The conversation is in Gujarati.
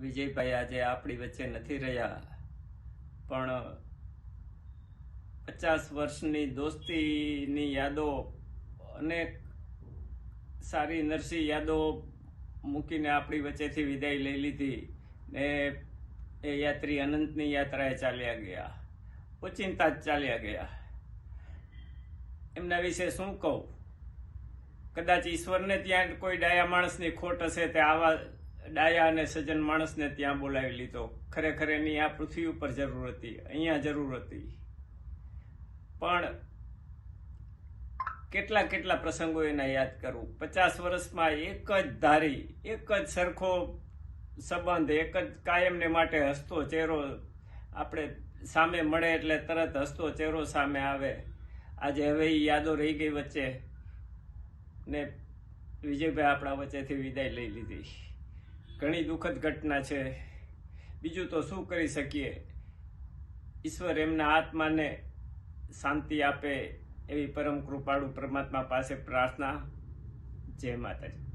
વિજયભાઈ આજે આપણી વચ્ચે નથી રહ્યા. પણ પચાસ વર્ષની દોસ્તીની યાદો, અનેક સારી નરસી યાદો મૂકીને આપણી વચ્ચેથી વિદાય લઈ લીધી ને એ યાત્રી અનંતની યાત્રાએ ચાલ્યા ગયા ઓચિંતા જ ચાલ્યા ગયા. એમના વિશે શું કહું? કદાચ ઈશ્વરને ત્યાં કોઈ ડાયા માણસની ખોટ હશે તે આવા ડાયા અને સજ્જન માણસને ત્યાં બોલાવી લીધો. ખરેખર એની આ પૃથ્વી ઉપર જરૂર હતી, અહીંયા જરૂર હતી. પણ કેટલા કેટલા પ્રસંગો એના યાદ કરું. પચાસ વર્ષમાં એક જ ધારી, એક જ સરખો સંબંધ, એક જ કાયમને માટે હસતો ચહેરો આપણે સામે મળે એટલે તરત હસતો ચહેરો સામે આવે. આજે હવે એ યાદો રહી ગઈ વચ્ચે ને વિજયભાઈ આપણા વચ્ચેથી વિદાય લઈ લીધી. ઘણી દુઃખદ ઘટના છે. બીજું તો શું કરી શકીએ? ઈશ્વર એમના આત્માને શાંતિ આપે એવી પરમ કૃપાળુ પરમાત્મા પાસે પ્રાર્થના. જય માતાજી.